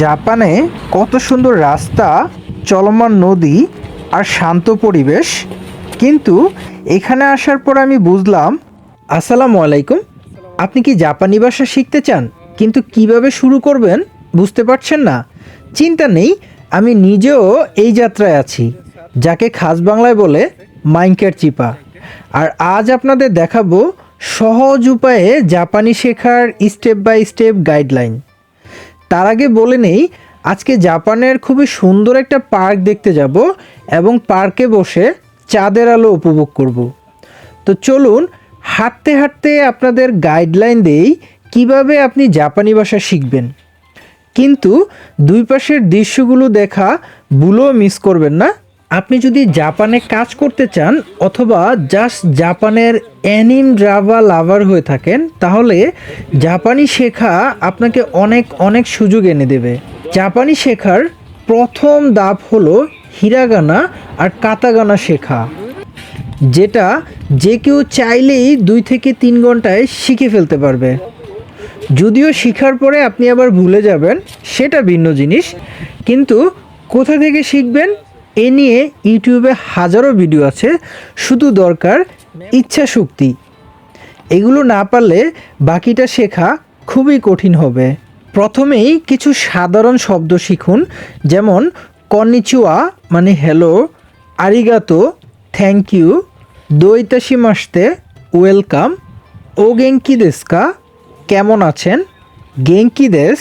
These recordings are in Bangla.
জাপানে কত সুন্দর রাস্তা, চলমান নদী আর শান্ত পরিবেশ। কিন্তু এখানে আসার পর আমি বুঝলাম, আসসালামু আলাইকুম, আপনি কি জাপানি ভাষা শিখতে চান? কিন্তু কীভাবে শুরু করবেন বুঝতে পারছেন না। চিন্তা নেই, আমি নিজেও এই যাত্রায় আছি, যাকে খাস বাংলায় বলে মাইনকের চিপা। আর আজ আপনাদের দেখাবো সহজ উপায়ে জাপানি শেখার স্টেপ বাই স্টেপ গাইডলাইন। তার আগে বলে নেই, আজকে জাপানের খুবই সুন্দর একটা পার্ক দেখতে যাব এবং পার্কে বসে চাঁদের আলো উপভোগ করব। তো চলুন, হাঁটতে হাঁটতে আপনাদের গাইডলাইন দেই কীভাবে আপনি জাপানি ভাষা শিখবেন। কিন্তু দুই পাশের দৃশ্যগুলো দেখা ভুলও মিস করবেন না। আপনি যদি জাপানে কাজ করতে চান অথবা জাস্ট জাপানের অ্যানিম ড্রাভা লাভার হয়ে থাকেন, তাহলে জাপানি শেখা আপনাকে অনেক অনেক সুযোগ এনে দেবে। জাপানি শেখার প্রথম ধাপ হলো হিরাগানা আর কাতাগানা শেখা, যেটা যে কেউ চাইলেই দুই থেকে তিন ঘন্টায় শিখে ফেলতে পারবে। যদিও শিখার পরে আপনি আবার ভুলে যাবেন, সেটা ভিন্ন জিনিস, কিন্তু কোথা থেকে শিখবেন? এ নিয়ে ইউটিউবে হাজারো ভিডিও আছে, শুধু দরকার ইচ্ছা শক্তি। এগুলো না পারলে বাকিটা শেখা খুবই কঠিন হবে। প্রথমেই কিছু সাধারণ শব্দ শিখুন, যেমন কনিচুয়া মানে হ্যালো আরিগাতো থ্যাংক ইউ দৈতাসি মাসতে ওয়েলকাম ও গেঙ্কি দেশকা কেমন আছেন গেঙ্কি দেশ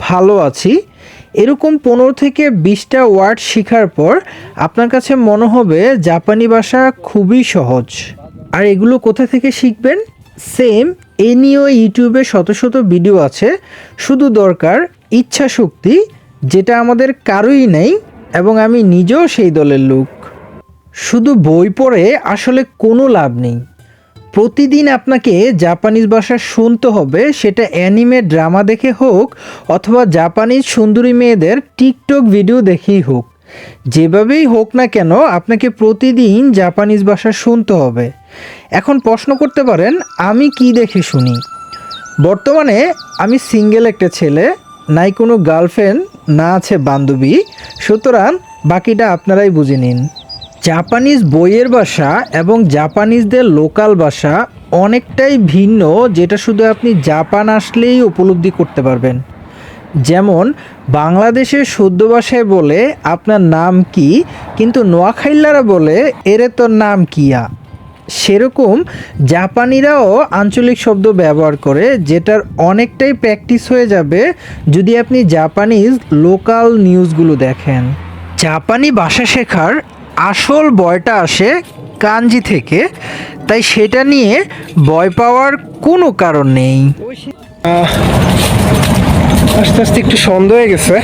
ভালো আছি এরকম পনেরো থেকে বিশটা ওয়ার্ড শেখার পর আপনার কাছে মনে হবে জাপানি ভাষা খুবই সহজ। আর এগুলো কোথা থেকে শিখবেন? সেম এ নিয়েও ইউটিউবে শত শত ভিডিও আছে। শুধু দরকার ইচ্ছা শক্তি, যেটা আমাদের কারোই নেই এবং আমি নিজেও সেই দলের লোক। শুধু বই পড়ে আসলে কোনো লাভ নেই। প্রতিদিন আপনাকে জাপানিজ ভাষা শুনতে হবে, সেটা অ্যানিমে ড্রামা দেখে হোক অথবা জাপানিজ সুন্দরী মেয়েদের টিকটক ভিডিও দেখেই হোক। যেভাবেই হোক না কেন, আপনাকে প্রতিদিন জাপানিজ ভাষা শুনতে হবে। এখন প্রশ্ন করতে পারেন, আমি কি দেখে শুনি? বর্তমানে আমি সিঙ্গেল একটা ছেলে, নাই কোনো গার্লফ্রেন্ড, না আছে বান্ধবী, সুতরাং বাকিটা আপনারাই বুঝে নিন। জাপানিজ বইয়ের ভাষা এবং জাপানিজদের লোকাল ভাষা অনেকটাই ভিন্ন, যেটা শুধু আপনি জাপান আসলেই উপলব্ধি করতে পারবেন। যেমন বাংলাদেশের শুদ্ধ ভাষায় বলে আপনার নাম কি, কিন্তু নোয়াখাইল্লারা বলে এরে তোর নাম কিয়া। সেরকম জাপানিরাও আঞ্চলিক শব্দ ব্যবহার করে, যেটার অনেকটাই প্র্যাকটিস হয়ে যাবে যদি আপনি জাপানিজ লোকাল নিউজগুলো দেখেন। জাপানি ভাষা শেখার আসল ভয়টা আসে কাঞ্জি থেকে তাই সেটা নিয়ে ভয় পাওয়ার কোনো কারণ নেই আস্তে আস্তে একটু সন্দেহ হয়ে গেছে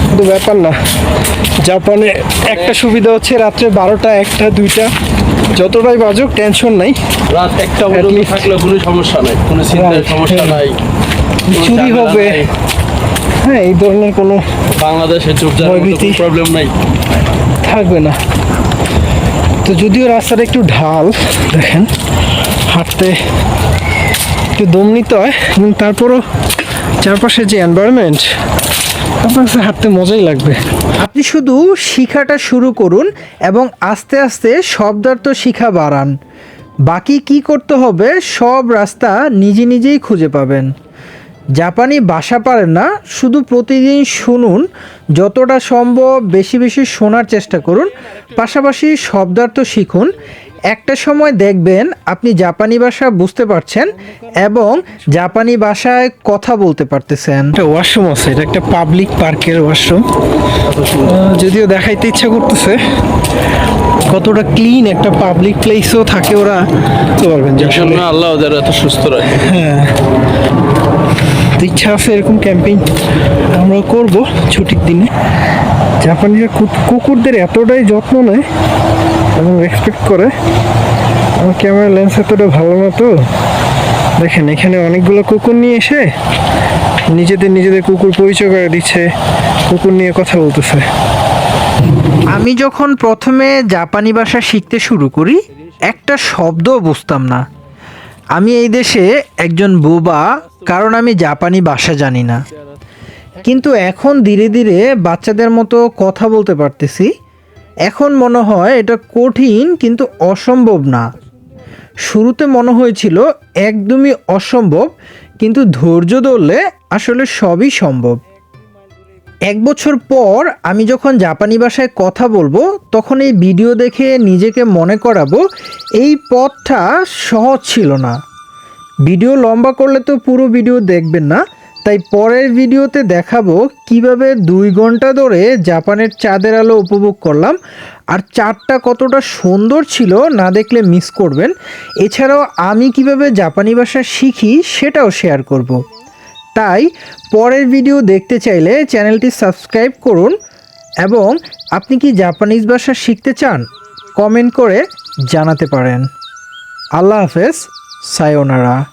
কিন্তু ব্যাপার না জাপানে একটা সুবিধা হচ্ছে রাত্রে বারোটা একটা দুইটা যতটাই বাজুক টেনশন নাই রাত একটা পর্যন্ত থাকলে কোনো সমস্যা নাই কোনো চিন্তার সমস্যা হ্যাঁ। নাই চুরি হবে। হ্যাঁ এই ধরনের কোনো বাংলাদেশে ভয়ভীতি। প্রবলেম নাই থাকবে না। তো যদিও রাস্তাটা একটু ঢাল, দেখেন, হাঁটতে একটু দম নিতে হয় এবং তারপরও চারপাশে যে এনভায়রনমেন্ট আপনার হাঁটতে মজাই লাগবে। আপনি শুধু শিখাটা শুরু করুন এবং আস্তে আস্তে শব্দার্থ শিখা বাড়ান। বাকি কি করতে হবে, সব রাস্তা নিজে নিজেই খুঁজে পাবেন। জাপানি ভাষা পারেন না শুধু প্রতিদিন শুনুন যতটা সম্ভব বেশি বেশি শোনার চেষ্টা করুন পাশাপাশি শব্দার্থ শিখুন। একটা সময় দেখবেন আপনি জাপানি ভাষা বুঝতে পারছেন এবং জাপানি ভাষায় কথা বলতে পারতেছেন। একটা ওয়াশরুম আছে এটা একটা পাবলিক পার্কের ওয়াশরুম। যদিও দেখাইতে ইচ্ছা করতেছে কতটা ক্লিন একটা পাবলিক প্লেসও থাকে ওরা। তো পারবেন আল্লাহ ওদের এত সুস্থ রাখে। তো ইচ্ছা আছে এরকম ক্যাম্পিং আমরা করব ছুটির দিনে। জাপানিরা কুকুরদের এতটাই যত্ন নেয় এবং রেসপেক্ট করে। আমার ক্যামেরা লেন্স এতটা ভালো না তো। দেখেন, এখানে অনেকগুলো কুকুর নিয়ে এসে নিজেদের নিজেদের কুকুর পরিচয় করে দিচ্ছে, কুকুর নিয়ে কথা বলতেছে। আমি যখন প্রথমে জাপানি ভাষা শিখতে শুরু করি, একটা শব্দও বুঝতাম না। আমি এই দেশে একজন বোবা, কারণ আমি জাপানি ভাষা জানি না। কিন্তু এখন ধীরে ধীরে বাচ্চাদের মতো কথা বলতে পারতেছি। এখন মনে হয় এটা কঠিন, কিন্তু অসম্ভব না। শুরুতে মনে হয়েছিল একদমই অসম্ভব, কিন্তু ধৈর্য ধরলে আসলে সবই সম্ভব। এক বছর পর আমি যখন জাপানি ভাষায় কথা বলব, তখন এই ভিডিও দেখে নিজেকে মনে করাবো, এই পথটা সহজ ছিল না ভিডিও লম্বা করলে তো পুরো ভিডিও দেখবেন না, তাই পরের ভিডিওতে দেখাবো কীভাবে দুই ঘণ্টা ধরে জাপানের চাঁদের আলো উপভোগ করলাম, আর চাঁদটা কতটা সুন্দর ছিল না দেখলে মিস করবেন এছাড়াও আমি কীভাবে জাপানি ভাষা শিখি সেটাও শেয়ার করব। তাই পরের ভিডিও দেখতে চাইলে চ্যানেলটি সাবস্ক্রাইব করুন এবং আপনি কি জাপানিজ ভাষা শিখতে চান? কমেন্ট করে জানাতে পারেন। আল্লাহ হাফেজ সায়োনারা